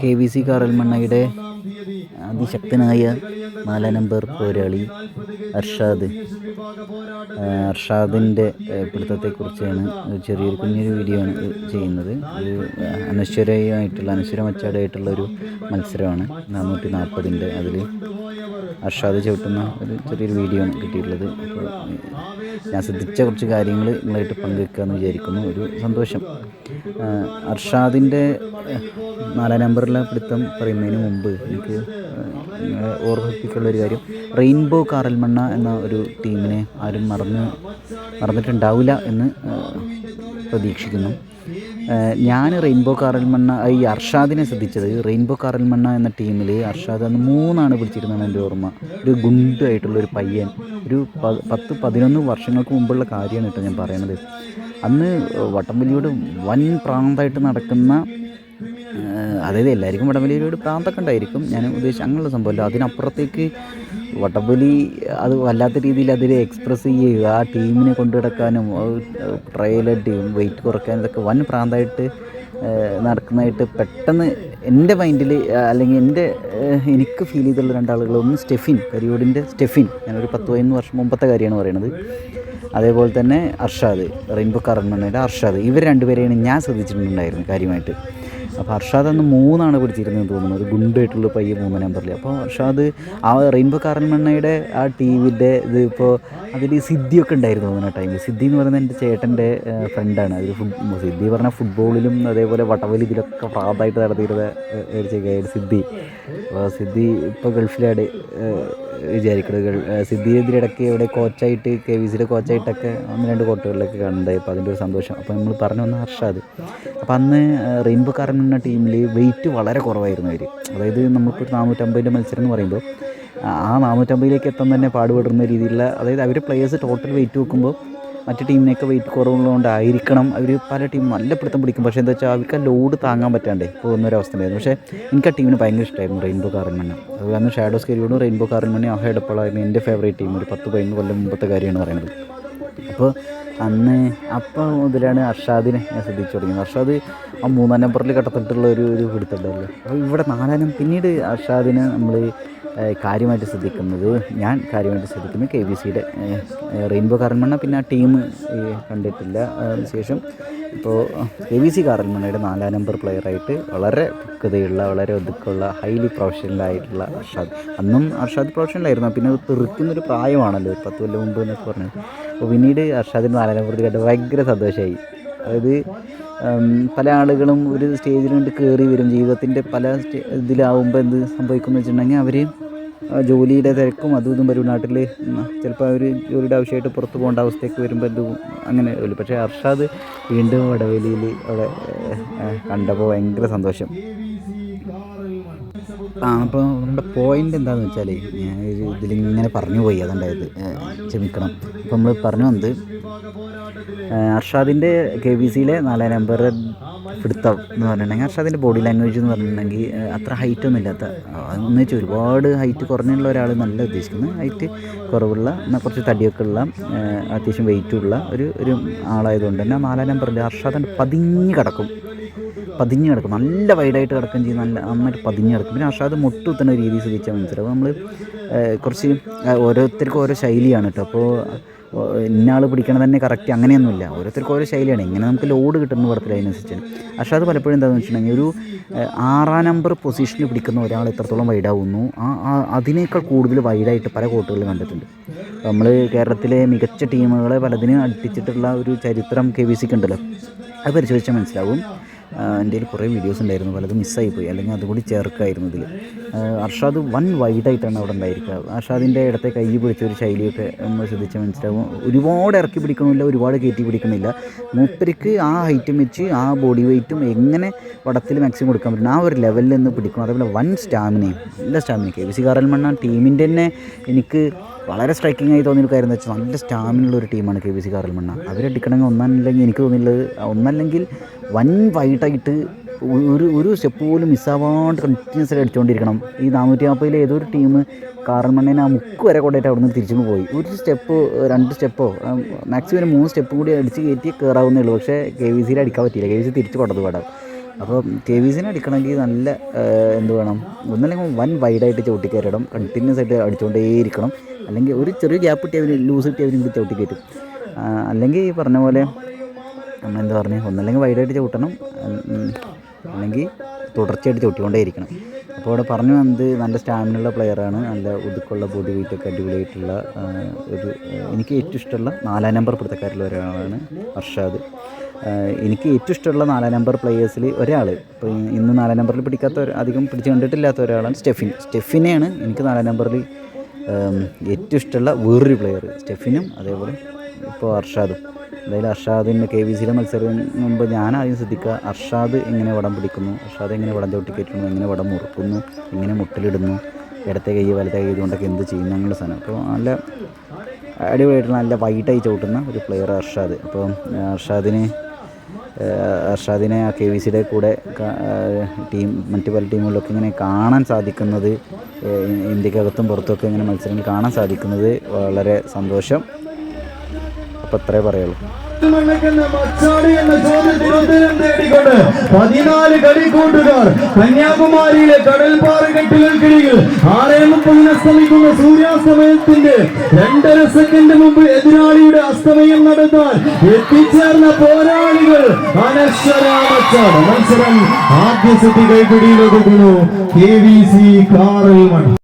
K V C കാറൽമണ്ണയുടെ അതിശക്തനായ നാലാം നമ്പർ പോരാളി അർഷാദ്. അർഷാദിന്റെ പിടുത്തത്തെക്കുറിച്ചാണ് ചെറിയൊരു കുഞ്ഞൊരു വീഡിയോ ആണ് ചെയ്യുന്നത്. ഒരു അനശ്വരയായിട്ടുള്ള അനശ്വര മച്ചാടായിട്ടുള്ള ഒരു മത്സരമാണ് നാനൂറ്റി നാൽപ്പതിന്റെ അതിൽ. അർഷാദ് ചവിട്ടുന്ന ഒരു ചെറിയൊരു വീഡിയോ ആണ് കിട്ടിയിട്ടുള്ളത്. അപ്പോൾ ഞാൻ ശ്രദ്ധിച്ച കുറച്ച് കാര്യങ്ങൾ നിങ്ങളായിട്ട് പങ്കുവെക്കാമെന്ന് വിചാരിക്കുന്നു. ഒരു സന്തോഷം. അർഷാദിന്റെ നാലാം നമ്പറിലെ പിടുത്തം പറയുന്നതിന് മുമ്പ് എനിക്ക് ഓർമ്മിപ്പിക്കാനുള്ള ഒരു കാര്യം. റെയിൻബോ കാറൽമണ്ണ എന്ന ഒരു ടീമിനെ ആരും മറന്ന് മറന്നിട്ടുണ്ടാവില്ല എന്ന് പ്രതീക്ഷിക്കുന്നു. ഞാൻ റെയിൻബോ കാറൽമണ്ണ ഈ അർഷാദിനെ ശ്രദ്ധിച്ചത്. റെയിൻബോ കാറൽമണ്ണ എന്ന ടീമിൽ അർഷാദ് അന്ന് മൂന്നാണ് പിടിച്ചിരുന്നതാണ് എന്റെ ഓർമ്മ. ഒരു ഗുണ്ടായിട്ടുള്ള ഒരു പയ്യൻ. ഒരു പത്ത് പതിനൊന്ന് വർഷങ്ങൾക്ക് മുമ്പുള്ള കാര്യമാണ് കേട്ടോ ഞാൻ പറയുന്നത് അന്ന് വട്ടംവലിയോട് വൻ പ്രാന്തായിട്ട് നടക്കുന്ന അതായത് എല്ലാവർക്കും വടംവലിയോട് പ്രാന്തൊക്കെ ഉണ്ടായിരിക്കും. ഞാൻ ഉദ്ദേശിച്ച അങ്ങനെയുള്ള സംഭവമല്ല അതിനപ്പുറത്തേക്ക് വടംവലി അത് വല്ലാത്ത രീതിയിൽ അതിൽ എക്സ്പ്രസ് ചെയ്യുക ആ ടീമിനെ കൊണ്ടു നടക്കാനും ടീം വെയിറ്റ് കുറയ്ക്കാനും ഇതൊക്കെ വൻ പ്രാന്തമായിട്ട് നടക്കുന്നതായിട്ട് പെട്ടെന്ന് എന്റെ മൈൻഡിൽ അല്ലെങ്കിൽ എന്റെ എനിക്ക് ഫീൽ ചെയ്തുള്ള രണ്ടാളുകൾ ഒന്ന് സ്റ്റെഫിൻ കരിയോടിന്റെ സ്റ്റെഫിൻ. ഞാനൊരു പത്ത് പതിനൊന്ന് വർഷം മുമ്പത്തെ കാര്യമാണ് പറയുന്നത് അതേപോലെ തന്നെ അർഷാദ് റെയിൻബോ കറൺമണ്ണയുടെ അർഷാദ്. ഇവർ രണ്ടുപേരെയാണ് ഞാൻ ശ്രദ്ധിച്ചിട്ടുണ്ടായിരുന്നു കാര്യമായിട്ട്. അപ്പോൾ അർഷാദ് അന്ന് മൂന്നാണ് പിടിച്ചിരുന്നത് തോന്നുന്നു. ഒരു ഗുണ്ടായിട്ടുള്ള പയ്യ മൂന്ന് നമ്പറിൽ അപ്പോൾ അർഷാദ് ആ റെയിൻബോ കാരൻമണ്ണയുടെ ആ ടി വിന്റെ ഇത് ഇപ്പോൾ അതിൽ സിദ്ധിയൊക്കെ ഉണ്ടായിരുന്നു തോന്നുന്ന ടൈമിൽ സിദ്ധി എന്ന് പറയുന്നത് എന്റെ ചേട്ടന്റെ ഫ്രണ്ടാണ് അതിൽ ഫുട് സിദ്ധി പറഞ്ഞാൽ ഫുട്ബോളിലും അതേപോലെ വട്ടവലി ഇതിലൊക്കെ പ്രാതായിട്ട് നടത്തിയിരുന്ന ഒരു സിദ്ധി. അപ്പോൾ സിദ്ധി ഇപ്പോൾ ഗൾഫിലാണ് വിചാരിക്കുന്നത് ഗൾ സിദ്ധി ഇതിലിടയ്ക്ക് ഇവിടെ കോച്ചായിട്ട് കെ വി സിയുടെ കോച്ചായിട്ടൊക്കെ ഒന്ന് രണ്ട് കോട്ടുകളിലൊക്കെ കണ്ടായി അപ്പോൾ അതിന്റെ ഒരു സന്തോഷം. അപ്പോൾ നമ്മൾ പറഞ്ഞു വന്ന ഹർഷാദ് അപ്പോൾ അന്ന് റെയിൻബോ കാരൻ എന്ന ടീമിൽ വെയിറ്റ് വളരെ കുറവായിരുന്നു അവർ അതായത് നമുക്കൊരു നാനൂറ്റമ്പതിന്റെ മത്സരം എന്ന് പറയുമ്പോൾ ആ നാനൂറ്റമ്പതിലേക്ക് എത്താൻ തന്നെ പാടുപെടുന്ന രീതിയിലുള്ള അതായത് അവർ പ്ലേയേഴ്സ് ടോട്ടൽ വെയിറ്റ് നോക്കുമ്പോൾ മറ്റു ടീമിനെയൊക്കെ വെയിറ്റ് കുറവുള്ളതുകൊണ്ടായിരിക്കണം അവർ പല ടീം നല്ല പിടുത്തം പിടിക്കും. പക്ഷേ എന്താ വെച്ചാൽ അവർക്ക് ആ ലോഡ് താങ്ങാൻ പറ്റാണ്ടേ പോകുന്ന ഒരു അവസ്ഥ ഉണ്ടായിരുന്നു പക്ഷേ എനിക്ക് ആ ടീമിന് ഭയങ്കര ഇഷ്ടമായിരുന്നു റെയിൻബോ കാറിൻമണ്ണ അത് കാരണം ഷാഡോസ് കരിയോടും റെയിൻബോ കാറിൻമണ്ണി ഹെഡപ്പളായിരുന്നു എന്റെ ഫേവറേറ്റ് ടീം ഒരു പത്ത് പതിനൊന്ന് കൊല്ലം മുമ്പത്തെ കാര്യമാണ് പറയുന്നത്. അപ്പോൾ അന്ന് അപ്പോൾ മുതലാണ് അർഷാദിനെ ഞാൻ ശ്രദ്ധിച്ചു തുടങ്ങിയത്. അർഷാദ് ആ മൂന്നാം നമ്പറിൽ കടത്തിട്ടുള്ള ഒരു ഒരു പിടുത്തുണ്ടല്ലോ അപ്പോൾ ഇവിടെ നാലാം പിന്നീട് അർഷാദിനെ നമ്മൾ കാര്യമായിട്ട് ശ്രദ്ധിക്കുന്നത് ഞാൻ കാര്യമായിട്ട് ശ്രദ്ധിക്കുന്നത് കെ ബി സിയുടെ റെയിൻബോ കാറൻമണ്ണ പിന്നെ ആ ടീം കണ്ടിട്ടില്ല. ശേഷം ഇപ്പോൾ കെ ബി സി കാറൻമണ്ണയുടെ നാലാം നമ്പർ പ്ലെയറായിട്ട് വളരെ പക്വതയുള്ള വളരെ ഒതുക്കമുള്ള ഹൈലി പ്രൊഫഷണലായിട്ടുള്ള അർഷാദ്. അന്നും അർഷാദ് പ്രൊഫഷണലായിരുന്നു പിന്നെ തെറിക്കുന്നൊരു പ്രായമാണല്ലോ ഒരു പത്ത് കൊല്ലം മുമ്പ് എന്നൊക്കെ പറഞ്ഞു അപ്പോൾ പിന്നീട് അർഷാദിന്റെ നാലാം നമ്പർ കണ്ട് ഭയങ്കര സന്തോഷമായി. അതായത് പല ആളുകളും ഒരു സ്റ്റേജിൽ കണ്ട് കയറി വരും. ജീവിതത്തിന്റെ പല ഇതിലാവുമ്പോൾ എന്ത് സംഭവിക്കും എന്ന് വെച്ചിട്ടുണ്ടെങ്കിൽ അവർ ജോലിയുടെ തിരക്കും അതും ഇതും വരും. നാട്ടിൽ ചിലപ്പോൾ അവർ ജോലിയുടെ ആവശ്യമായിട്ട് പുറത്ത് പോകേണ്ട അവസ്ഥയൊക്കെ വരുമ്പോൾ എന്ത് അങ്ങനെ വരും. പക്ഷേ അർഷാദ് വീണ്ടും വടവേലിയിൽ അവിടെ കണ്ടപ്പോൾ ഭയങ്കര സന്തോഷം. ആ അപ്പോൾ നമ്മുടെ പോയിന്റ് എന്താണെന്ന് വെച്ചാൽ ഞാൻ ഒരു ഇതിലിങ്ങനെ പറഞ്ഞു പോയി അതുണ്ടായത്. ക്ഷമിക്കണം. അപ്പോൾ നമ്മൾ പറഞ്ഞു വന്നത് അർഷാദിന്റെ കെ ബി സിയിലെ നാലാം നമ്പർ പിടുത്തം എന്ന് പറഞ്ഞിട്ടുണ്ടെങ്കിൽ അർഷാദിന്റെ ബോഡി ലാംഗ്വേജ് എന്ന് പറഞ്ഞിട്ടുണ്ടെങ്കിൽ അത്ര ഹൈറ്റ് ഒന്നും ഇല്ലാത്ത എന്ന് വെച്ചാൽ ഒരുപാട് ഹൈറ്റ് കുറഞ്ഞുള്ള ഒരാൾ നല്ല ഉദ്ദേശിക്കുന്നത് ഹൈറ്റ് കുറവുള്ള എന്നാൽ കുറച്ച് തടിയൊക്കെ ഉള്ള അത്യാവശ്യം വെയിറ്റുള്ള ഒരു ഒരു ആളായതുകൊണ്ട് തന്നെ നാലാം നമ്പറിൽ അർഷാദ് പതിഞ്ഞ് കിടക്കും. പതിഞ്ഞ് കിടക്കും നല്ല വൈഡായിട്ട് കിടക്കുകയും ചെയ്യും. നല്ല നന്നായിട്ട് പതിഞ്ഞ് കിടക്കും പിന്നെ അഷാദ് മുട്ടുകുത്തുന്ന ഒരു രീതി ശ്രദ്ധിച്ചാൽ മനസ്സിലാവും. നമ്മൾ കുറച്ച് ഓരോരുത്തർക്കും ഓരോ ശൈലിയാണ് കേട്ടോ അപ്പോൾ ഇന്നയാൾ പിടിക്കണത് തന്നെ കറക്റ്റ് അങ്ങനെയൊന്നുമില്ല. ഓരോരുത്തർക്കും ഓരോ ശൈലിയാണ്. ഇങ്ങനെ നമുക്ക് ലോഡ് കിട്ടുന്ന പടത്തിൽ അതിനനുസരിച്ചാണ്. അഷാദ് പലപ്പോഴും എന്താണെന്ന് വെച്ചിട്ടുണ്ടെങ്കിൽ ഒരു ആറാം നമ്പർ പൊസിഷനിൽ പിടിക്കുന്ന ഒരാൾ എത്രത്തോളം വൈഡാവുന്നു ആ അതിനേക്കാൾ കൂടുതൽ വൈഡായിട്ട് പല കോട്ടുകളിലും കണ്ടിട്ടുണ്ട്. നമ്മൾ കേരളത്തിലെ മികച്ച ടീമുകളെ പലതിനും അടിച്ചിട്ടുള്ള ഒരു ചരിത്രം കെ വി സിക്ക് ഉണ്ടല്ലോ. അത് പരിശോധിച്ചാൽ മനസ്സിലാവും. എന്റെ കുറേ വീഡിയോസ് ഉണ്ടായിരുന്നു. പലതും മിസ്സായി പോയി അല്ലെങ്കിൽ അതുകൂടി ചേർക്കായിരുന്നു ഇതിൽ അർഷാദ് വൺ വൈഡായിട്ടാണ് അവിടെ ഉണ്ടായിരിക്കുക. അർഷാദിന്റെ ഇടത്തെ കൈ പിടിച്ച ഒരു ശൈലിയൊക്കെ നമ്മൾ ശ്രദ്ധിച്ചാൽ മനസ്സിലാവും. ഒരുപാട് ഇറക്കി പിടിക്കണമില്ല ഒരുപാട് കയറ്റി പിടിക്കണില്ല. മൂപ്പർക്ക് ആ ഹൈറ്റും വെച്ച് ആ ബോഡി വെയ്റ്റും എങ്ങനെ വടത്തിൽ മാക്സിമം കൊടുക്കാൻ പറ്റും. ആ ഒരു ലെവലിൽ നിന്ന് പിടിക്കണം. അതേപോലെ വൺ സ്റ്റാമിനയും നല്ല stamina K V C Karalmanna ടീമിന്റെ തന്നെ എനിക്ക് വളരെ സ്ട്രൈക്കിംഗ് ആയി തോന്നിയൊരു കാര്യം എന്ന് വെച്ചാൽ നല്ല സ്റ്റാമിനുള്ള ഒരു ടീമാണ് കെ വി സി കാറൽമണ്ണ അവരടിക്കണമെങ്കിൽ ഒന്നല്ലെങ്കിൽ എനിക്ക് തോന്നിയുള്ളത് ഒന്നല്ലെങ്കിൽ വൻ വൈഡായിട്ട് ഒരു ഒരു സ്റ്റെപ്പ് പോലും മിസ്സാവാണ്ട് കണ്ടിന്യൂസ് ആയിട്ട് അടിച്ചുകൊണ്ടിരിക്കണം ഈ നാനൂറ്റി നാൽപ്പതിലെ ഏതൊരു ടീം കാറൽമണ്ണേനെ ആ മുക്ക് വരെ കൊണ്ടായിട്ട് അവിടെ നിന്ന് തിരിച്ചു പോയി. ഒരു സ്റ്റെപ്പ് രണ്ട് സ്റ്റെപ്പോ മാക്സിമം മൂന്ന് സ്റ്റെപ്പ് കൂടി അടിച്ച് കയറ്റി കയറാവുന്നേ ഉള്ളൂ. പക്ഷേ കെ വി സിയിൽ അടിക്കാൻ പറ്റിയില്ല. കെ വി സി തിരിച്ച് കൊണ്ടത് പാടാം. അപ്പോൾ കെ വി സിനെ അടിക്കണമെങ്കിൽ നല്ല എന്ത് വേണം? ഒന്നല്ലെങ്കിൽ വൻ വൈഡായിട്ട് ചവിട്ടി കയറിയിടം കണ്ടിന്യൂസ് ആയിട്ട് അടിച്ചുകൊണ്ടേയിരിക്കണം. അല്ലെങ്കിൽ ഒരു ചെറിയ ഗ്യാപ്പ് കിട്ടി അവർ ലൂസ് കിട്ടി അവരും കൂടി ചവിട്ടി കയറ്റും അല്ലെങ്കിൽ ഈ പറഞ്ഞ പോലെ നമ്മൾ എന്താ പറഞ്ഞത് ഒന്നല്ലെങ്കിൽ വൈഡായിട്ട് ചവിട്ടണം. അല്ലെങ്കിൽ തുടർച്ചയായിട്ട് ചവിട്ടിക്കൊണ്ടേയിരിക്കണം. അപ്പോൾ അവിടെ പറഞ്ഞു വന്നത് നല്ല സ്റ്റാമിനുള്ള പ്ലെയറാണ് നല്ല ഒതുക്കുള്ള ബോഡി വെയിറ്റൊക്കെ അടിപൊളിയായിട്ടുള്ള ഒരു എനിക്ക് ഏറ്റവും ഇഷ്ടമുള്ള നാലാം നമ്പർ പിടുത്തക്കാരിൽ ഒരാളാണ് അർഷാദ്. എനിക്ക് ഏറ്റവും ഇഷ്ടമുള്ള നാലാം നമ്പർ പ്ലെയേഴ്സിൽ ഒരാൾ ഇപ്പോൾ ഇന്ന് നാലാം നമ്പറിൽ പിടിക്കാത്ത അധികം പിടിച്ച് കണ്ടിട്ടില്ലാത്ത ഒരാളാണ് സ്റ്റെഫിൻ. സ്റ്റെഫിനെയാണ് എനിക്ക് നാലാം നമ്പറിൽ ഏറ്റവും ഇഷ്ടമുള്ള വേറൊരു പ്ലെയർ സ്റ്റെഫിനും അതേപോലെ ഇപ്പോൾ അർഷാദും. എന്തായാലും അർഷാദിന്റെ കെ വി സിയിലെ മത്സരം മുമ്പ് ഞാൻ ആദ്യം ശ്രദ്ധിക്കുക അർഷാദ് എങ്ങനെ വടം പിടിക്കുന്നു അർഷാദ് എങ്ങനെ വടം ചവിട്ടി കയറ്റുന്നു എങ്ങനെ വടം മുറുക്കുന്നു എങ്ങനെ മുട്ടിലിടുന്നു ഇടത്തെ കൈ വലത്തെ കൈ കൊണ്ടൊക്കെ എന്ത് ചെയ്യുന്നു അങ്ങനെയുള്ള സാധനം. അപ്പോൾ നല്ല അടിപൊളിയായിട്ടുള്ള നല്ല വൈറ്റായി ചവിട്ടുന്ന ഒരു പ്ലെയർ അർഷാദ്. അപ്പോൾ അർഷാദിന് അർഷാദിനെ ആ കെ വി സിയുടെ കൂടെ ടീം മറ്റു പല ടീമുകളിലൊക്കെ ഇങ്ങനെ കാണാൻ സാധിക്കുന്നത് ഇന്ത്യക്കകത്തും പുറത്തുമൊക്കെ ഇങ്ങനെ മത്സരങ്ങൾ കാണാൻ സാധിക്കുന്നത് വളരെ സന്തോഷം. അപ്പോൾ അത്രേ പറയുള്ളൂ. പതിനാല് കളിക്കൂട്ടുകാർ കന്യാകുമാരിയിലെ കടൽപ്പാറകെട്ടുകൾക്കിടയിൽ ആറേ മുപ്പതിന് അസ്തമിക്കുന്ന സൂര്യാസ്തമയത്തിന്റെ രണ്ടര സെക്കൻഡ് മുമ്പ് എതിരാളിയുടെ അസ്തമയം നടത്താൻ എത്തിച്ചേർന്ന പോരാളികൾ മത്സരം ആദ്യ സെറ്റ് കൈപിടിയിലൊതുക്കുന്നു കെ വി സി കാറൽ മൺ